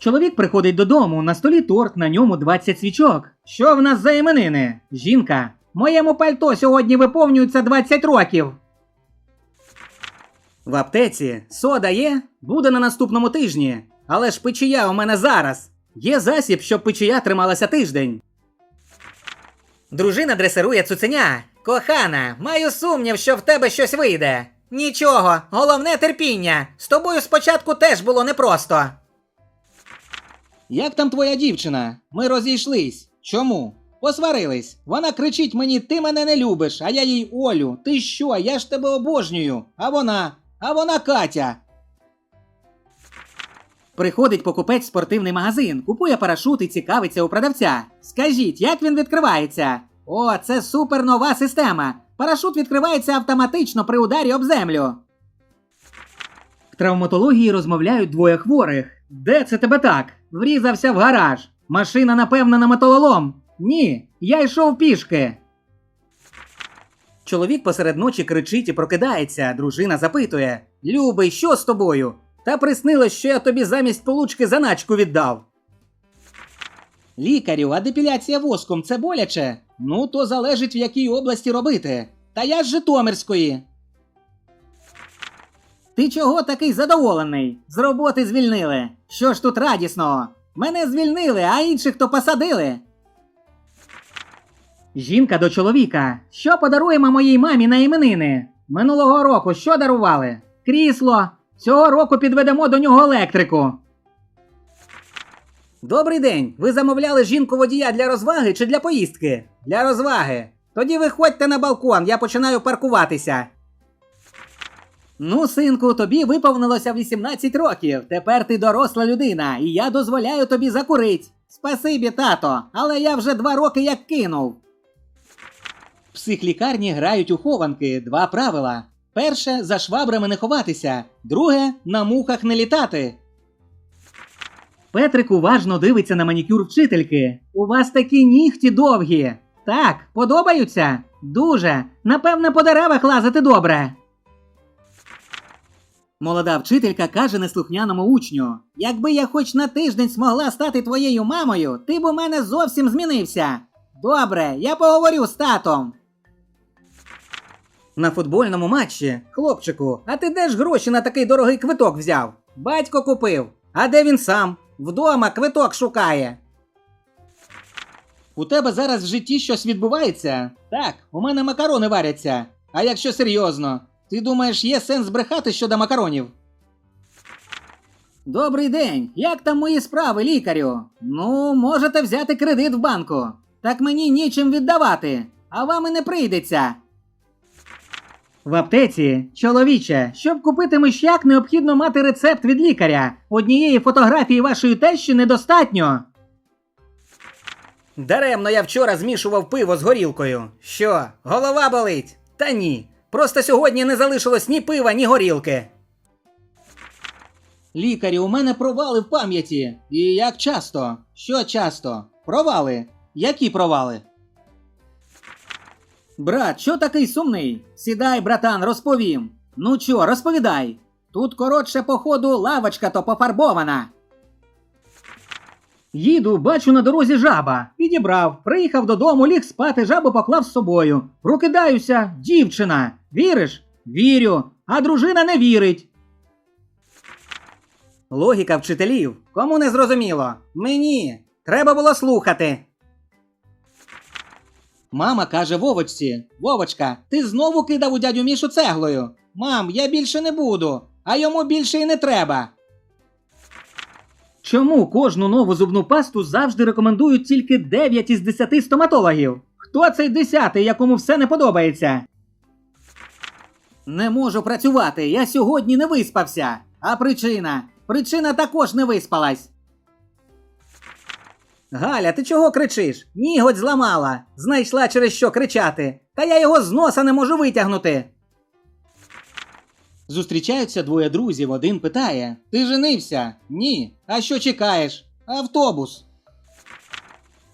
Чоловік приходить додому, на столі торт, на ньому 20 свічок. Що в нас за іменини? Жінка. Моєму пальто сьогодні виповнюється 20 років. В аптеці сода є? Буде на наступному тижні. Але ж печія у мене зараз. Є засіб, щоб печія трималася тиждень. Дружина дресирує цуценя. Кохана, маю сумнів, що в тебе щось вийде. Нічого, головне терпіння. З тобою спочатку теж було непросто. Як там твоя дівчина? Ми розійшлись. Чому? Посварились. Вона кричить мені: ти мене не любиш, а я їй Олю. Ти що? Я ж тебе обожнюю. А вона, а вона Катя. Приходить покупець в спортивний магазин, купує парашут і цікавиться у продавця. Скажіть, як він відкривається? О, це супер нова система. Парашут відкривається автоматично при ударі об землю. В травматології розмовляють двоє хворих. Де це тебе так? Врізався в гараж. Машина, напевно, на металолом. Ні, я йшов пішки. Чоловік посеред ночі кричить і прокидається. Дружина запитує: Любий, що з тобою? Та приснилось, що я тобі замість получки заначку віддав. Лікарю, а депіляція воском це боляче? Ну, то залежить в якій області робити. Та я з Житомирської. Ти чого такий задоволений? З роботи звільнили. Що ж тут радісного? Мене звільнили, а інших то посадили. Жінка до чоловіка. Що подаруємо моїй мамі на іменини? Минулого року що дарували? Крісло. Цього року підведемо до нього електрику. Добрий день. Ви замовляли жінку водія для розваги чи для поїздки? Для розваги. Тоді виходьте на балкон, я починаю паркуватися. Ну, синку, тобі виповнилося 18 років. Тепер ти доросла людина, і я дозволяю тобі закурить. Спасибі, тато, але я вже два роки як кинув. Психлікарні грають у хованки два правила. Перше за швабрами не ховатися, друге на мухах не літати. Петрик уважно дивиться на манікюр вчительки. У вас такі нігті довгі. Так, подобаються? Дуже. Напевне, по деревах лазити добре. Молода вчителька каже неслухняному учню: Якби я хоч на тиждень змогла стати твоєю мамою, ти б у мене зовсім змінився. Добре, я поговорю з татом. На футбольному матчі, хлопчику, а ти де ж гроші на такий дорогий квиток взяв? Батько купив. А де він сам? Вдома квиток шукає. У тебе зараз в житті щось відбувається? Так, у мене макарони варяться. А якщо серйозно, ти думаєш, є сенс брехати щодо макаронів? Добрий день. Як там мої справи, лікарю? Ну, можете взяти кредит в банку. Так мені нічим віддавати, а вам і не прийдеться. В аптеці, чоловіче, щоб купити мишяк, необхідно мати рецепт від лікаря. Однієї фотографії вашої тещі недостатньо. Даремно я вчора змішував пиво з горілкою. Що, голова болить? Та ні. Просто сьогодні не залишилось ні пива, ні горілки. Лікарю, у мене провали в пам'яті. І як часто? Що часто? Провали? Які провали? Брат, що такий сумний? Сідай, братан, розповім. Ну чо, розповідай. Тут коротше, походу, лавочка то пофарбована. Їду, бачу на дорозі жаба. Підібрав, приїхав додому, ліг спати, жабу поклав з собою. Прокидаюся, дівчина. Віриш? Вірю. А дружина не вірить. Логіка вчителів. Кому не зрозуміло? Мені. Треба було слухати. Мама каже Вовочці: Вовочка, ти знову кидав у дядю Мішу цеглою. Мам, я більше не буду, а йому більше і не треба. Чому кожну нову зубну пасту завжди рекомендують тільки 9 із 10 стоматологів? Хто цей десятий, якому все не подобається? Не можу працювати. Я сьогодні не виспався. А причина? Причина також не виспалась. Галя, ти чого кричиш? Ніготь зламала. Знайшла через що кричати. Та я його з носа не можу витягнути. Зустрічаються двоє друзів. Один питає: Ти женився? Ні. А що чекаєш? Автобус.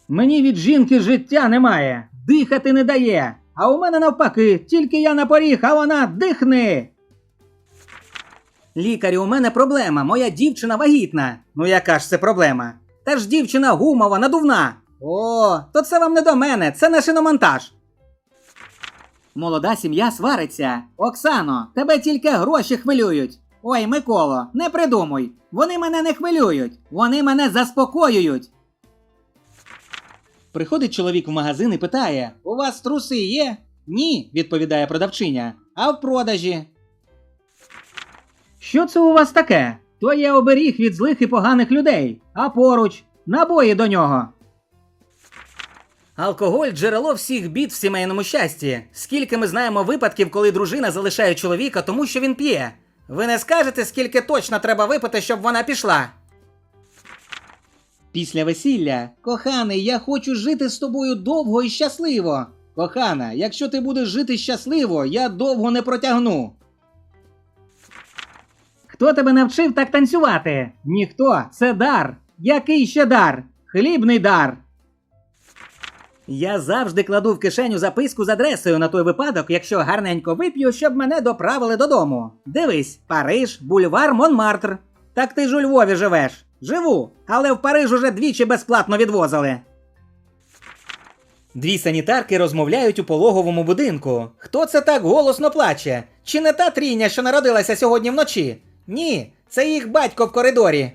Мені від жінки життя немає. Дихати не дає. А у мене навпаки, тільки я на поріг, а вона дихни. Лікарю, у мене проблема. Моя дівчина вагітна. Ну яка ж це проблема? Та ж дівчина гумова, надувна. О, то це вам не до мене, це на шиномонтаж. Молода сім'я свариться. Оксано, тебе тільки гроші хвилюють. Ой, Миколо, не придумуй. Вони мене не хвилюють. Вони мене заспокоюють. Приходить чоловік в магазин і питає: У вас труси є? Ні, відповідає продавчиня. А в продажі. Що це у вас таке? То є оберіг від злих і поганих людей, а поруч набої до нього. Алкоголь джерело всіх бід в сімейному щасті. Скільки ми знаємо випадків, коли дружина залишає чоловіка, тому що він п'є. Ви не скажете, скільки точно треба випити, щоб вона пішла. Після весілля, коханий, я хочу жити з тобою довго і щасливо. Кохана, якщо ти будеш жити щасливо, я довго не протягну. Хто тебе навчив так танцювати? Ніхто, це дар. Який ще дар? Хлібний дар. Я завжди кладу в кишеню записку з адресою на той випадок, якщо гарненько вип'ю, щоб мене доправили додому. Дивись, Париж, бульвар Монмартр. Так ти ж у Львові живеш. Живу, але в Париж уже двічі безплатно відвозили. Дві санітарки розмовляють у пологовому будинку. Хто це так голосно плаче? Чи не та трійня, що народилася сьогодні вночі? Ні, це їх батько в коридорі.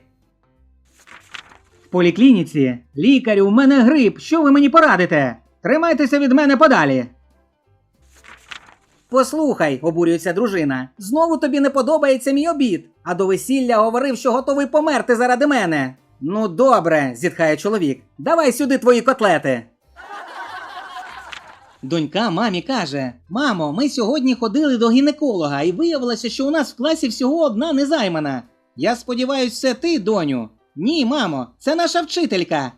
В поліклініці. Лікарю, у мене грип. Що ви мені порадите? Тримайтеся від мене подалі. Послухай, обурюється дружина. Знову тобі не подобається мій обід, а до весілля говорив, що готовий померти заради мене. Ну, добре, зітхає чоловік. Давай сюди твої котлети. Донька мамі каже: Мамо, ми сьогодні ходили до гінеколога, і виявилося, що у нас в класі всього одна незаймана. Я сподіваюся, це ти, доню. Ні, мамо, це наша вчителька.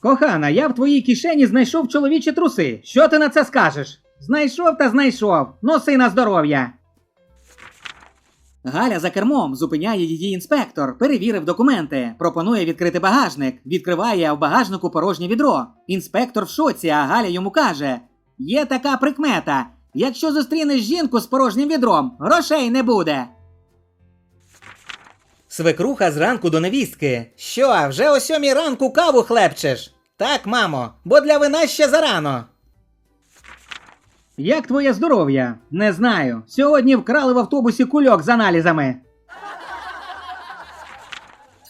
Кохана, я в твоїй кишені знайшов чоловічі труси. Що ти на це скажеш? Знайшов та знайшов. Носи на здоров'я. Галя за кермом зупиняє її інспектор, перевірив документи, пропонує відкрити багажник, відкриває, в багажнику порожнє відро. Інспектор в шоці, а Галя йому каже: Є така прикмета. Якщо зустрінеш жінку з порожнім відром, грошей не буде. Свекруха зранку до невістки. Що, вже о сьомій ранку каву хлебчеш? Так, мамо, бо для вина ще зарано. Як твоє здоров'я? Не знаю. Сьогодні вкрали в автобусі кульок з аналізами.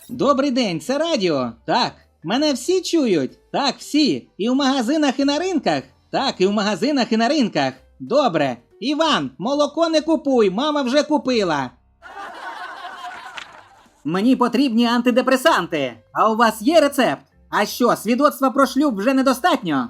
Добрий день, це радіо. Так. Мене всі чують? Так, всі. І в магазинах, і на ринках? Так, і в магазинах, і на ринках. Добре. Іван, молоко не купуй, мама вже купила. Мені потрібні антидепресанти. А у вас є рецепт? А що, свідоцтва про шлюб вже недостатньо?